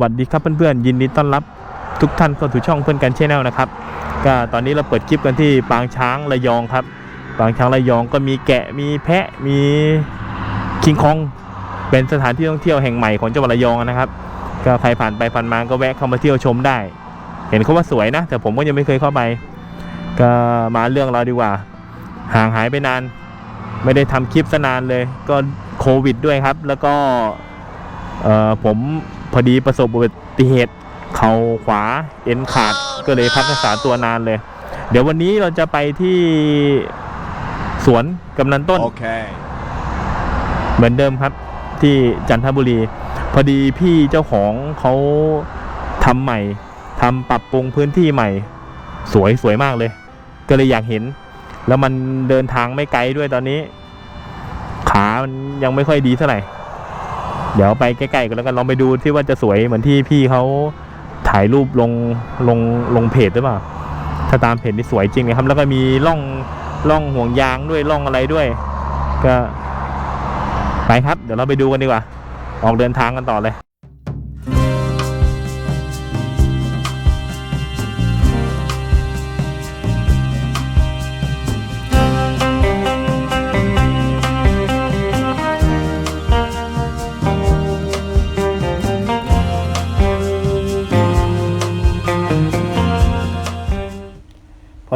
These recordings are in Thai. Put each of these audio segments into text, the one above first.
วัสดีครับเพื่อนๆยินดีต้อนรับทุกท่านเข้าสู่ช่องเพื่อนกันชแนลนะครับก็ตอนนี้เราเปิดคลิปกันที่ปางช้างระยองครับ ปางช้างระยองก็มีแกะมีแพะมีคิงคองเป็นสถานที่ท่องเที่ยวแห่งใหม่ของจังหวัดระยองนะครับ ก็ใครผ่านไปผ่านมาก็แวะเข้ามาเที่ยวชมได้ เห็นเขาว่าสวยนะ แต่ผมก็ยังไม่เคยเข้าไป ก็มาเรื่องเราดีกว่า ห่างหายไปนาน ไม่ได้ทำคลิปซะนานเลย ก็โควิดด้วยครับ แล้วก็ผม อดีประสบอุบัติเหตุเข่าขวาเอ็นขาดก็เลยพักรักษาตัวนานเลย เดี๋ยววันนี้เราจะไปที่สวนกำนันต้น Okay. เหมือนเดิมครับที่จันทบุรี พอดีพี่เจ้าของเขาทำใหม่ทำปรับปรุงพื้นที่ใหม่ สวยสวยมากเลย ก็เลยอยากเห็น แล้วมันเดินทางไม่ไกลด้วยตอนนี้ ขามันยังไม่ค่อยดีเท่าไหร่ เดี๋ยวไปใกล้ๆกันแล้วกันลองไปดูที่ว่าจะสวยเหมือนที่พี่เขาถ่ายรูปลงลงลงเพจหรือเปล่า ถ้าตามเพจนี่สวยจริงนะครับ แล้วก็มีร่องร่องห่วงยางด้วยร่องอะไรด้วย ก็ไปครับ เดี๋ยวเราไปดูกันดีกว่า ออกเดินทางกันต่อเลย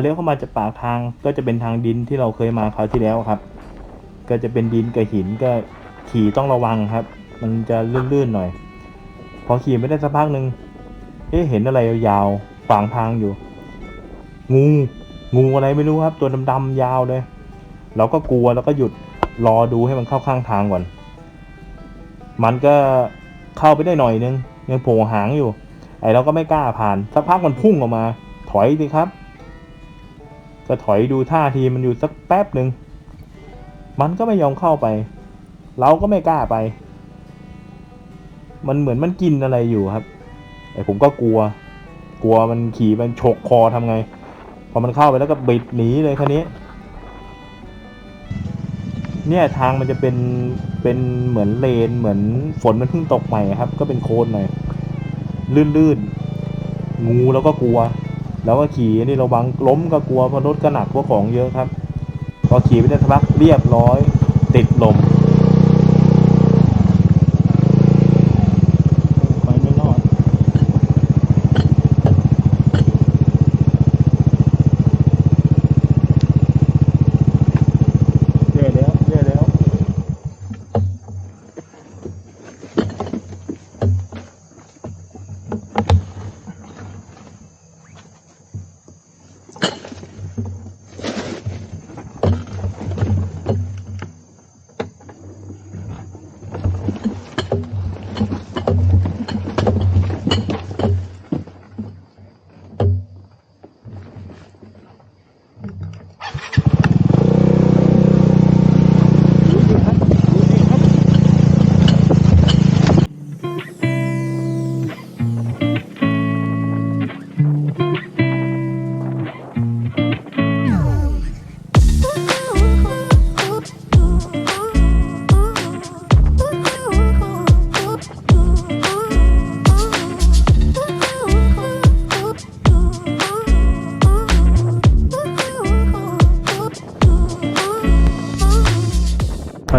เลี้ยวเข้ามาจากปากทางก็จะเป็นทางดินที่เราเคยมาคราวที่แล้วครับ ก็จะเป็นดินกับหินก็ขี่ต้องระวังครับ มันจะลื่นๆหน่อย พอขี่ไม่ได้สักพักหนึ่งเอ๊ะเห็นอะไรยาวๆขวางทางอยู่ งูงูอะไรไม่รู้ครับ ตัวดำๆยาวเลย เราก็กลัวแล้วก็หยุดรอดูให้มันเข้าข้างทางก่อน มันก็เข้าไปได้หน่อยนึงยังโผล่หางอยู่ ไอเราก็ไม่กล้าผ่านสักพักมันพุ่งออกมา ถอยสิครับ ก็ถอยดูท่าทีมันอยู่สักแป๊บหนึ่ง มันก็ไม่ยอมเข้าไป เราก็ไม่กล้าไป มันเหมือนมันกินอะไรอยู่ครับแต่ผมก็กลัว กลัวมันขี่มันฉกคอทำไง พอมันเข้าไปแล้วก็บิดหนีเลยคันนี้ เนี่ยทางมันจะเป็นเป็นเหมือนเลนเหมือนฝนมันเพิ่งตกใหม่ครับ ก็เป็นโคลนหน่อยลื่นๆงูแล้วก็กลัว แล้วก็ขี่นี่ระวังล้มก็กลัวเพราะรถก็หนักเพราะของเยอะครับ พอขี่ไปได้สักพักเรียบร้อย ติดลม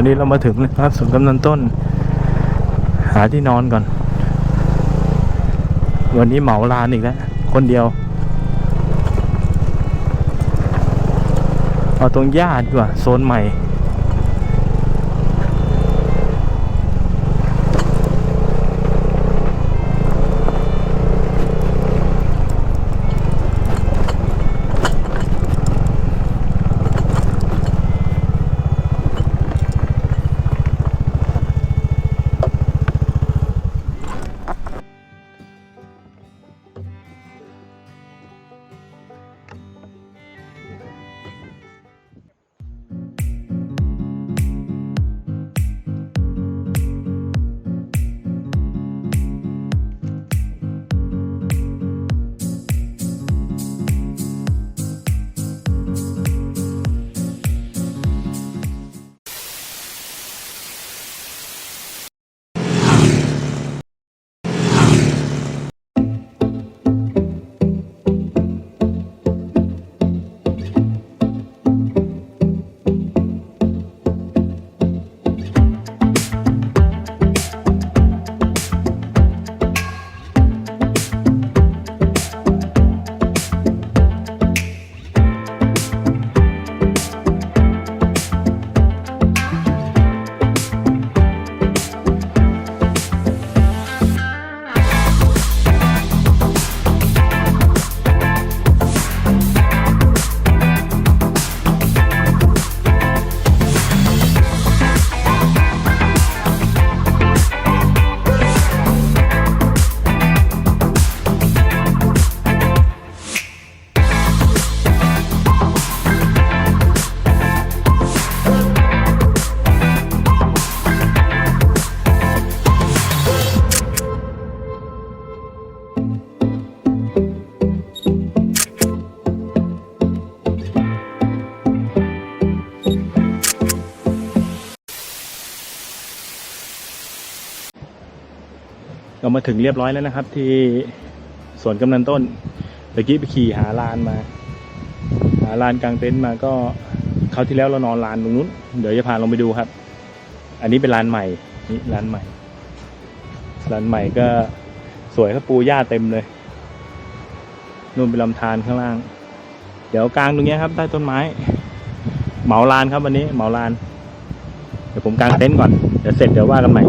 อนนี้เรามาถึงแล้วครับสวนกำนันต้น หาที่นอนก่อน วันนี้เหมาลานอีกแล้ว คนเดียว เอาตรงหญ้าดีกว่า โซนใหม่ มาถึงเรียบร้อยแล้วนะครับ ที่สวนกำนันต้นตะกี้ไปขี่หาลานมา หาลานกลางเต็นท์มาก็คราวที่แล้วเรานอนลานตรงนู้น เดี๋ยวจะพาลงไปดูครับ อันนี้เป็นลานใหม่นี่ลานใหม่ลานใหม่ก็สวยครับปูหญ้าเต็มเลยนู่นเป็นลำธารข้างล่าง เดี๋ยวกลางตรงนี้ครับใต้ต้นไม้ เหมาลานครับวันนี้ เหมาลาน เดี๋ยวผมกางเต็นท์ก่อน เดี๋ยวเสร็จเดี๋ยวว่ากันใหม่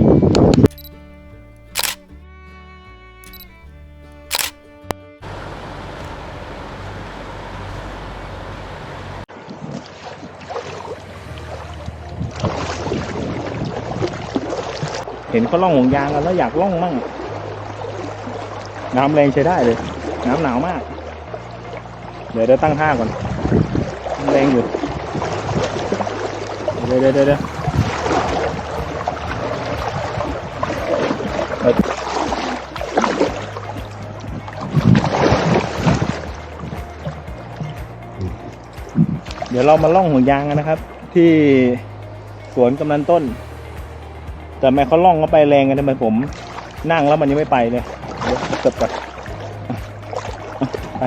เห็นเขาล่องห่วงยางกันแล้วอยากล่องมั่งน้ำแรงใช้ได้เลย น้ำหนาวมาก เดี๋ยวเดี๋ยวตั้งท่าก่อนแรงอยู่เดี๋ยวเดี๋ยวเดี๋ยวเดี๋ยวเอ้ยเดี๋ยวเรามาล่องห่วงยางกันนะครับ ที่สวนกำนันต้น แต่ทำไมเขาล่องเขาไปแรงกันทำไมผมนั่งแล้วมันยังไม่ไปเลยเดี๋ยวเกิดก่อนไป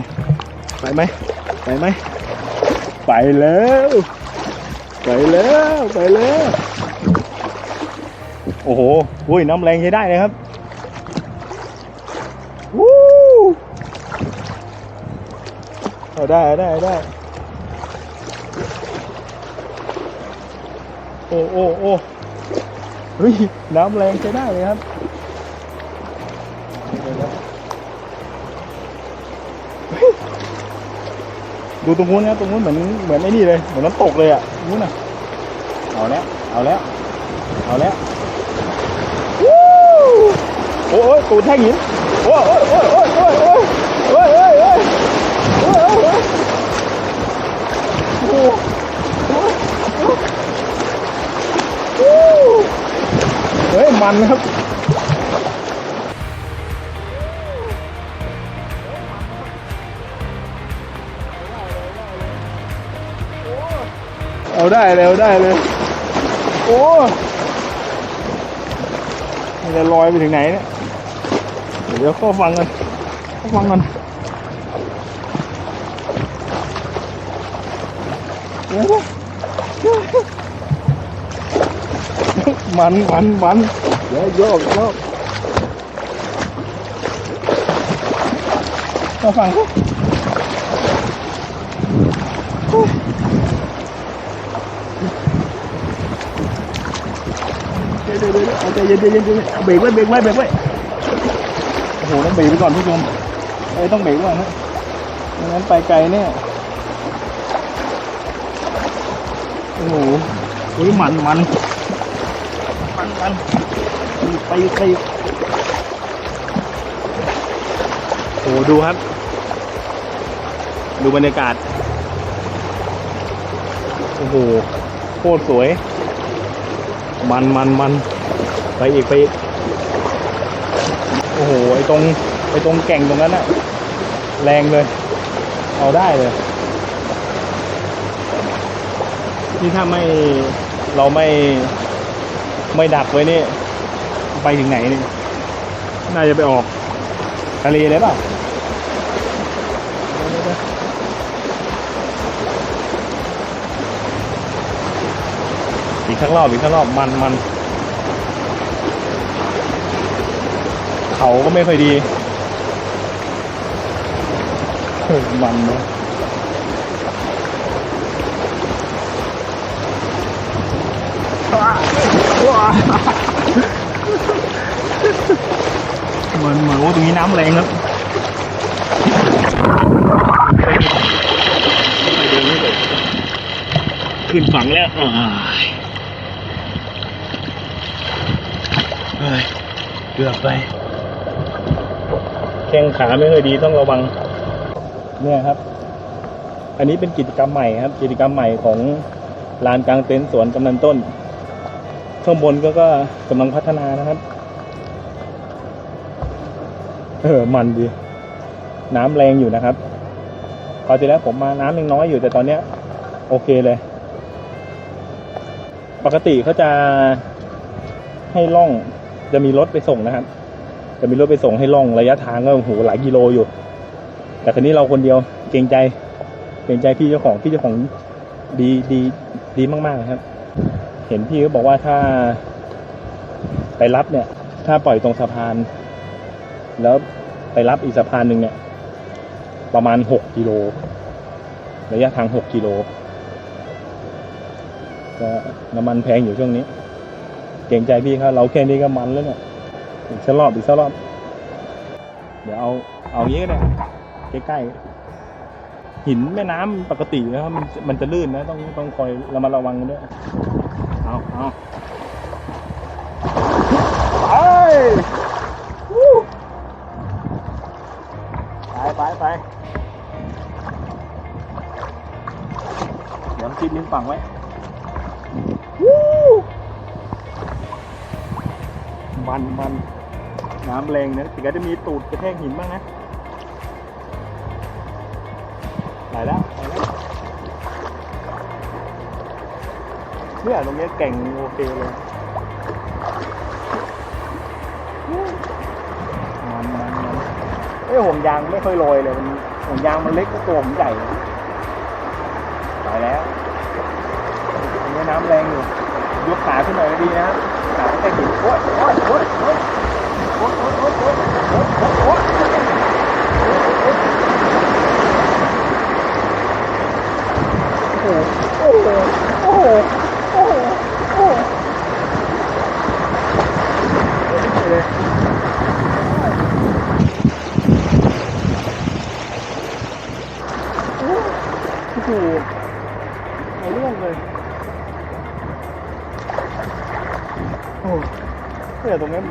ไปไหมไปไหมไปแล้วไปแล้วไปแล้วโอ้โหอุ้ยน้ำแรงใช้ได้เลยครับวู้เอาได้ได้ได้โอ้โอ้โอ้ เฮ้ยน้ำแรงใช้ได้เลยครับดูตรงนู้นนะตรงนู้นเหมือนเหมือนไอ้นี่เลยเหมือนน้ำตกเลยอะนู้นอะเอาแล้วเอาแล้วเอาแล้วโอ้ยตูดแท่งหินโอ้ยโอ้ยโอ้ยโอ้ยโอ้ยโอ้ย เฮ้ยมันครับเอาได้เลยเอาได้เลย โอ้มันจะลอยไปถึงไหนเนี่ย เดี๋ยวเข้าฟังกันเข้าฟังกันเดี๋ยวนะมันมันมัน There you go, go. Go find it. Đây, đây, đây, đây, đây, đây, đây, biển quá, biển quá, biển quá. Ồ, nó biển ไปก่อนทุกคนเอ้ยต้องเบรกก่อนนะงั้นไปไกลเนี่ย โอ้โหมันมัน ไปไปโอ้โหดูครับ ดูบรรยากาศ โอ้โห โคตรสวย มันมันมันไปอีกไปอีกโอ้โห ไอตรง ไอตรงแก่งตรงนั้นอะแรงเลย เอาได้เลย นี่ถ้าไม่ เราไม่ ไม่ดักไว้นี่ ไปถึงไหนนี่น่าจะไปออกทะเลเลยเปล่าอีกข้างรอบอีกข้างรอบมันมันเขาก็ไม่ค่อยดีเฮ้ยมันเนอะมันเหมือ นว่าตรงนี้น้ำแรงครับไปเดินไม่ได้ขึ้นฝั่งแล้วอ้ายเฮ้ยเกือบไป แข้งขาไม่ค่อยดีต้องระวัง เนี่ยครับ อันนี้เป็นกิจกรรมใหม่ครับ กิจกรรมใหม่ของลานกลางเต็นท์สวนกำนันต้น ข้างบนก็ก็กำลังพัฒนานะครับ เออ มันดี น้ำแรงอยู่นะครับพอที่แล้วผมมาน้ำยังน้อยอยู่แต่ตอนเนี้ย โอเคเลย ปกติเขาจะให้ล่องจะมีรถไปส่งนะครับ จะมีรถไปส่งให้ล่องระยะทางก็โอ้โหหลายกิโลอยู่ แต่คันนี้เราคนเดียวเกรงใจเกรงใจพี่เจ้าของพี่เจ้าของดีดีดีมากๆครับ เห็นพี่ก็บอกว่าถ้าไปรับเนี่ย ถ้าปล่อยตรงสะพาน แล้วไปรับอีกสะพานหนึ่งเนี่ย ประมาณหกกิโลระยะทางหกกิโลก็น้ำมันแพงอยู่ช่วงนี้ เก่งใจพี่ครับเราแค่นี้ก็มันแล้วเนี่ยอีกสักรอบอีกสักรอบ เดี๋ยวเอาเอางี้ก็ได้ใกล้ๆหินแม่น้ำปกตินะครับมันมันจะลื่นนะต้องต้องคอยระมัดระวังกันด้วยเอาเอาไป ฝั่งไว้วู้มันมันน้ำแรงนะถึงจะมีตูดกระแทกหินบ้างนะไหลแล้วไหลแล้วเนี่ยตรงเนี้ยเก่งโอเคเลยมันมันมันเอ้ยห่วงยางไม่ค่อยโรยเลยมันห่วงยางมันเล็กก็ตัวผมใหญ่ไป นี้น้ำแรงอยู่ยกขาขึ้นหน่อยก็ดีนะครับขาไม่ใช่หินโอ๊ยโอ๊ยโอ๊ยโอ๊ยโอ๊ยโอ๊ยโอ๊ยโอ๊ยโอ๊ยโอ๊ยโอ๊ยโอ้โหโอ้โหโอ้โหโอ้โหโอ้โห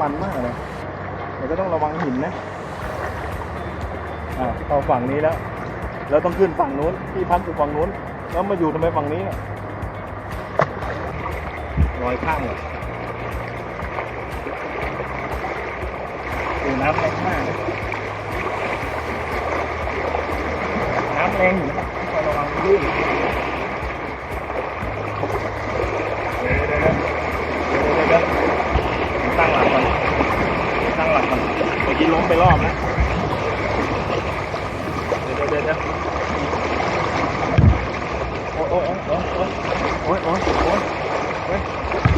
มันมากเลยเดี๋ยวก็ต้องระวังหินนะอ่าเอาฝั่งนี้แล้ว แล้วต้องขึ้นฝั่งนู้นที่พักอยู่ฝั่งนู้น แล้วมาอยู่ทำไมฝั่งนี้เนี่ยรอยข้างเลยดูน้ำแรงมากน้ำแรงอยู่นะต้องระวังลื่น กี้ล้มไปรอบนะ เดี๋ยวเดี๋ยวเดี๋ยวโอ้ยโอ้ยโอ้ยโอ้ยโอ้ยโอ้ยโอ้ยโอ้ย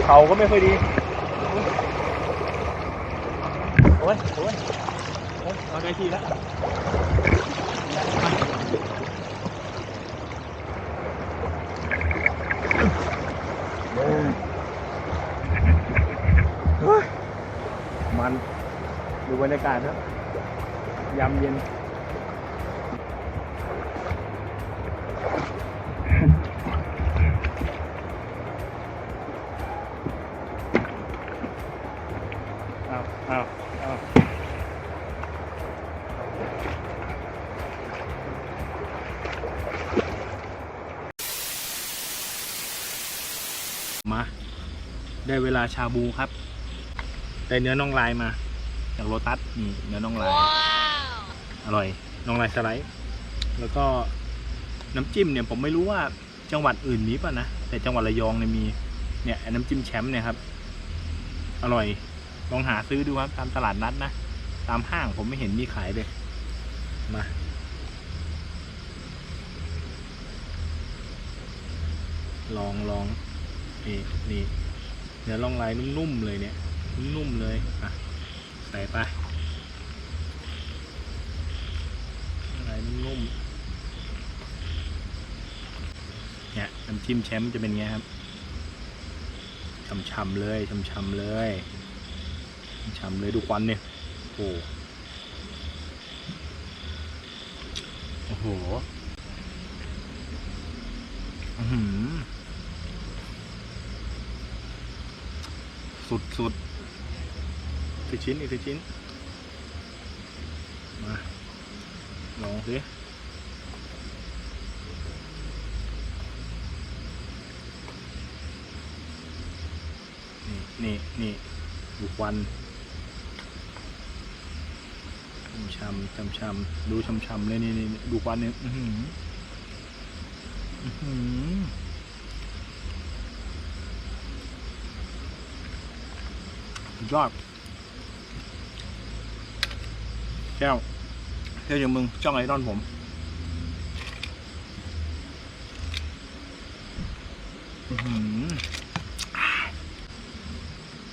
เขาก็ไม่ค่อยดี โอ้ยโอ้ยโอ้ยเอาใจทีแล้วเฮ้ยเฮ้ยมัน ดู บรรยากาศครับยามเย็นอ้าวอ้าวอ้ามา ได้เวลาชาบูครับ ได้เนื้อน่องลายมา จากโรตัสนี่เนื้อน่องลายอร่อยน่องลายสไลด์ แล้วก็น้ำจิ้มเนี่ยผมไม่รู้ว่าจังหวัดอื่นมีป่ะนะแต่จังหวัดระยองเนี่ยมีเนี่ยไอ้น้ำจิ้มแชมป์เนี่ยครับ อร่อยลองหาซื้อดูครับตามตลาดนัดนะตามห้างผมไม่เห็นมีขายเลยมาลองลองนี่นี่เนื้อลองลายนุ่มๆเลยเนี่ย นุ่มๆเลยอะ ใส่ไปลายนุ่มเนี่ยน้ำจิ้มแชมป์จะเป็นไงครับช่ำๆเลยช่ำๆเลยช่ำเลยดูควันเนี่ยโอ้โหโอ้โหอื้อหือสุดสุดๆ กชิ้นอีกชิ้น มาลองสินี่นี่ นี่ดูควันช้ำช้ำช้ำๆดูช้ำช้ำเลยนี่นี่นี่ดูควันเนี่ยอื้อหือยอด แก้วเที่ยวอย่างมึงจ้องไอรอนผม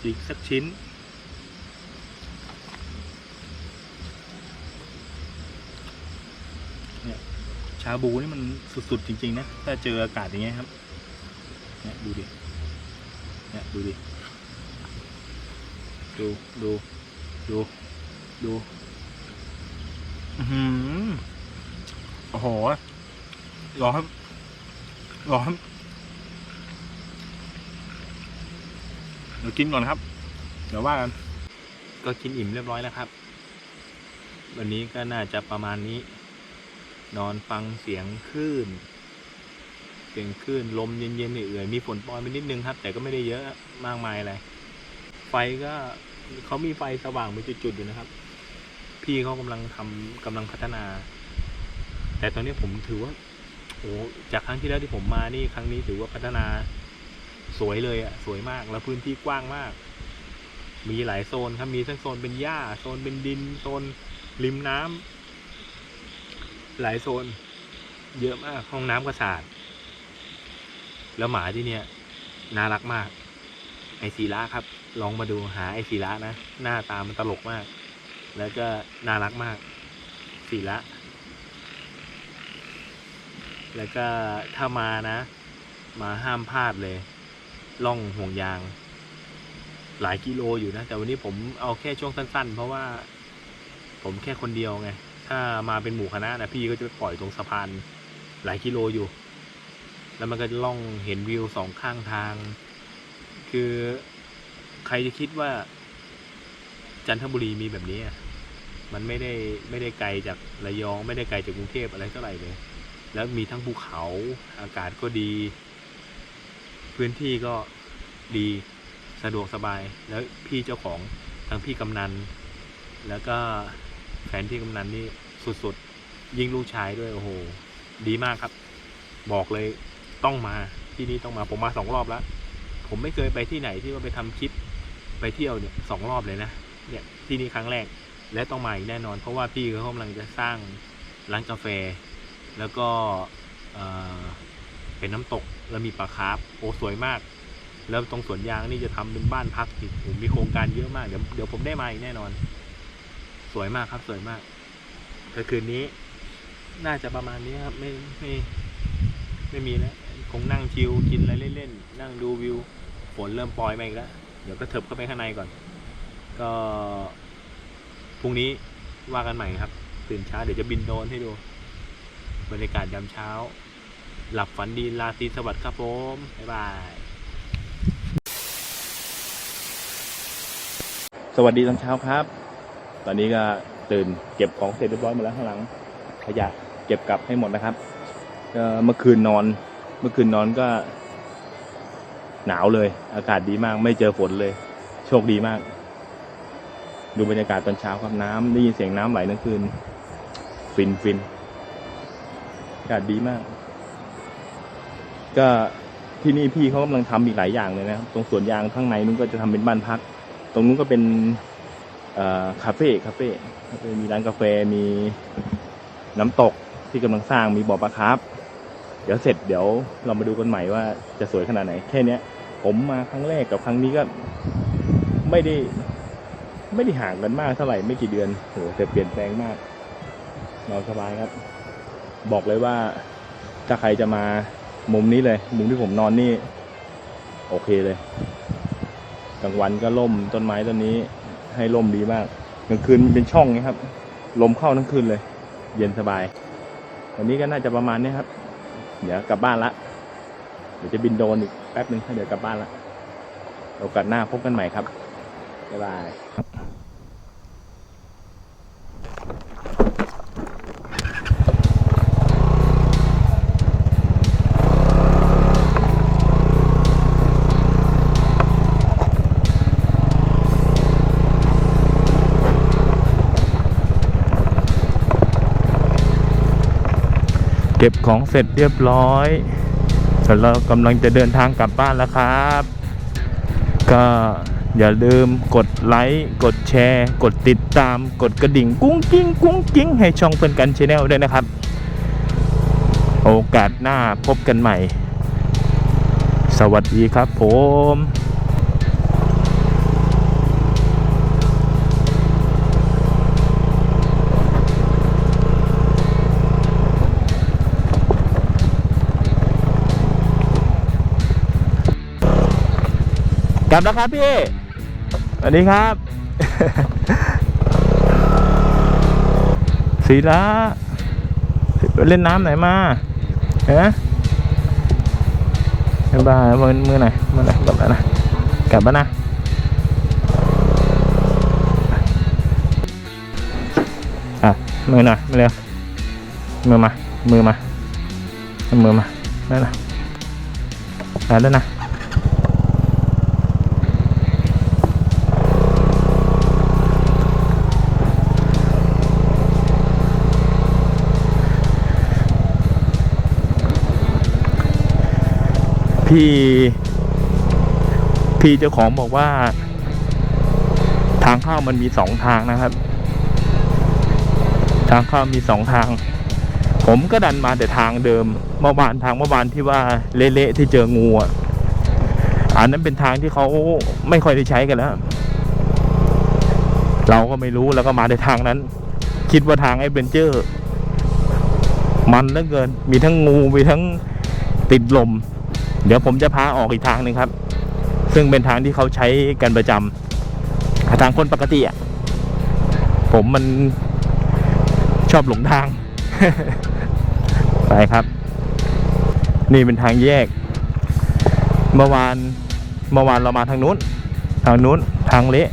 อีกสักชิ้น เนี่ย ชาบูนี่มันสุดๆจริง ๆ นะ ถ้าเจออากาศอย่างเงี้ยครับ เนี่ยดูดิ เนี่ยดูดิ ดู ดู ดู ดู โอ้โหร้อนร้อนเดี๋ยวกินก่อนครับ เดี๋ยวว่ากัน ก็กินอิ่มเรียบร้อยแล้วครับ วันนี้ก็น่าจะประมาณนี้ นอนฟังเสียงคลื่น เสียงคลื่นลมเย็นๆเอื่อยๆมีฝนปรยไปนิดนึงครับ แต่ก็ไม่ได้เยอะมากมายอะไร ไฟก็เขามีไฟสว่างเป็นจุดๆอยู่นะครับ พี่เขากำลังทำกำลังพัฒนา แต่ตอนนี้ผมถือว่าโอ้จากครั้งที่แล้วที่ผมมานี่ครั้งนี้ถือว่าพัฒนาสวยเลยอะ่ะสวยมากแล้วพื้นที่กว้างมาก มีหลายโซนครับมีทั้งโซนเป็นหญ้าโซนเป็นดินโซนริมน้ำหลายโซน เยอะมากห้องน้ำก็สะอาดแล้วหมาที่เนี่ยน่ารักมาก ไอซีระครับ ลองมาดูหาไอซีระนะ หน้าตามันตลกมาก แล้วก็น่ารักมากสีละ แล้วก็ถ้ามานะ มาห้ามพลาดเลยล่องห่วงยาง หลายกิโลอยู่นะ แต่วันนี้ผมเอาแค่ช่วงสั้น ๆ เพราะว่า ผมแค่คนเดียวไง ถ้ามาเป็นหมู่คณะนะพี่ก็จะไปปล่อยตรงสะพานหลายกิโลอยู่ แล้วมันก็จะล่องเห็นวิวสองข้างทาง คือใครจะคิดว่าจันทบุรีมีแบบนี้อะ มันไม่ได้ไม่ได้ไกลจากระยอง ไม่ได้ไกลจากกรุงเทพอะไรเท่าไหร่เลย แล้วมีทั้งภูเขาอากาศก็ดี พื้นที่ก็ดีสะดวกสบายแล้วพี่เจ้าของทั้งพี่กำนัน แล้วก็แฟนพี่กำนันนี่สุดๆ ยิ่งลูกชายด้วยโอ้โห ดีมากครับ บอกเลยต้องมาที่นี่ต้องมาผมมาสองรอบแล้ว ผมไม่เคยไปที่ไหนที่ว่าไปทำคลิปไปเที่ยวเนี่ยสองรอบเลยนะเนี่ยที่นี่ครั้งแรก และต้องมาอีกแน่นอน เพราะว่าพี่เขากำลังจะสร้างร้านกาแฟ แล้วก็เป็นน้ำตกแล้วมีปลาคาร์ฟโอ้สวยมาก แล้วตรงสวนยางนี่จะทำเป็นบ้านพักอีกโอ้มีโครงการเยอะมากเดี๋ยวเดี๋ยวผมได้มาอีกแน่นอน สวยมากครับสวยมากแต่คืนนี้ น่าจะประมาณนี้ครับไม่ไม่ไม่มีแล้วคงนั่งชิลกินอะไรเล่นๆนั่งดูวิวฝนเริ่มปล่อยมาอีกแล้วเดี๋ยวก็เถิบเข้าไปข้างในก่อน ก็ พรุ่งนี้ว่ากันใหม่ครับ ตื่นเช้าเดี๋ยวจะบินโดรนให้ดู บรรยากาศยามเช้า หลับฝันดีราตรีสวัสดิ์ครับผมบ๊ายบายสวัสดีตอนเช้าครับ ตอนนี้ก็ตื่นเก็บของเสร็จเรียบร้อยหมดแล้วข้างหลัง ขยะเก็บกลับให้หมดนะครับเมื่อคืนนอน เมื่อคืนนอนก็ หนาวเลย อากาศดีมาก ไม่เจอฝนเลย โชคดีมาก ดูบรรยากาศตอนเช้าครับน้ำได้ยินเสียงน้ำไหลทั้งคืน ฟินฟินอากาศดีมาก ก็ที่นี่พี่เขากำลังทำอีกหลายอย่างเลยนะครับ ตรงสวนยางข้างในนู้นก็จะทำเป็นบ้านพัก ตรงนู้นก็เป็นคาเฟ่คาเฟ่คาเฟ่มีร้านกาแฟมีน้ำตกที่กำลังสร้างมีบ่อปลาคร์ฟเดี๋ยวเสร็จเดี๋ยวเรามาดูกันใหม่ว่าจะสวยขนาดไหน แค่เนี้ย ผมมาครั้งแรกกับครั้งนี้ก็ไม่ได้ ไม่ได้ห่างกันมากเท่าไหร่ไม่กี่เดือนโหแต่เปลี่ยนแปลงมากนอนสบายครับ บอกเลยว่าถ้าใครจะมามุมนี้เลย มุมที่ผมนอนนี่ โอเคเลยกลางวันก็ล่มต้นไม้ต้นนี้ ให้ล่มดีมากกลางคืนเป็นช่องนี้ครับ ลมเข้าทั้งคืนเลย เย็นสบาย วันนี้ก็น่าจะประมาณนี้ครับ เดี๋ยวกลับบ้านละเดี๋ยวจะบินโดรนอีกแป๊บหนึ่งถ้าเดี๋ยวกลับบ้านละโอกาสหน้าพบกันใหม่ครับบ๊ายบาย ก็บของเสร็จเรียบร้อยเดี๋ยวเรากำลังจะเดินทางกลับบ้านแล้วครับ ก็อย่าลืมกดไลค์กดแชร์ กดติดตาม กดกระดิ่งกุ้งกิ้งกุ้งกิ้งให้ช่องเพื่อนกันชาแนลด้วยนะครับ โอกาสหน้าพบกันใหม่ สวัสดีครับผม กลับแล้วครับพี่สวัสดีครับ สีละเล่นน้ำไหนมาเฮ้ยบ้ามือมือไหนมือไหนกลับแล้วนะกลับแล้วนะอะมือหน่อยมาเร็วมือมา มือมาเอามือมาได้นะได้แล้วนะ พี่พี่เจ้าของบอกว่า ทางเข้ามันมีสองทางนะครับ ทางเข้ามีสองทาง ผมก็ดันมาแต่ทางเดิมเมื่อวานทางเมื่อวานที่ว่าเละๆที่เจองูอะอันนั้นเป็นทางที่เขาไม่ค่อยได้ใช้กันแล้ว เราก็ไม่รู้แล้วก็มาในทางนั้น คิดว่าทางไอ้เบนเจอร์ มันเหลือเกิน มีทั้งงู มีทั้งติดลม เดี๋ยวผมจะพาออกอีกทางหนึ่งครับ ซึ่งเป็นทางที่เขาใช้กันประจำทางคนปกติอะผมมันชอบหลงทาง ไปครับ นี่เป็นทางแยก เมื่อวานเมื่อวานเรามาทางนู้น ทางนู้นทางเละ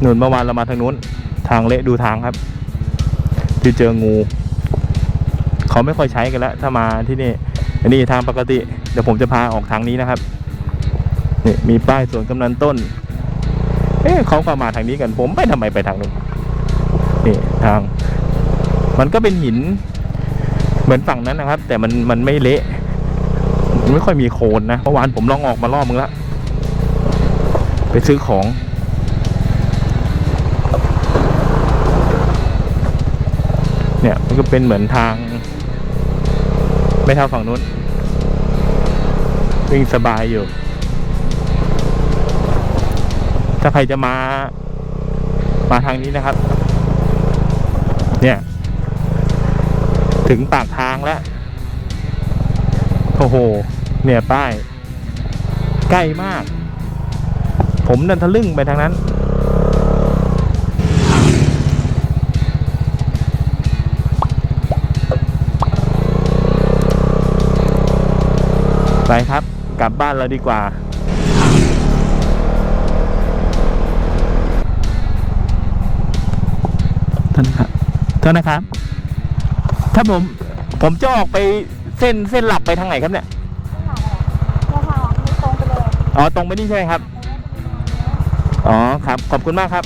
หนุนเมื่อวานเรามาทางนู้น ทางเละดูทางครับ ที่เจองู เขาไม่ค่อยใช้กันแล้วถ้ามาที่นี่ อันนี้ทางปกติ เดี๋ยวผมจะพาออกทางนี้นะครับ นี่มีป้ายสวนกำนันต้น เอ๊ะเขาก็มาทางนี้กัน ผมไปทำไมไปทางนู้นนี่ทาง มันก็เป็นหิน เหมือนฝั่งนั้นนะครับ แต่มันมันไม่เละไม่ค่อยมีโคลนนะเมื่อวานผมลองออกมารอบมึงละไปซื้อของเนี่ยมันก็เป็นเหมือนทาง ไม่เท่าฝั่งนู้น วิ่งสบายอยู่ ถ้าใครจะมา มาทางนี้นะครับ เนี่ย ถึงปากทางแล้ว โอ้โห เนี่ยป้าย ใกล้มาก ผมเดินทะลึ่งไปทางนั้น ครับ กลับบ้านเราดีกว่า ท่านครับท่านนะครับ ถ้าผม ผมจะออกไปเส้นเส้นหลักไปทางไหนครับเนี่ยข้างหลังอะเนี่ยค่ะตรงไปเลยอ๋อ ตรงไปนี่ใช่ไหมครับ อ๋อ ครับ ขอบคุณมากครับ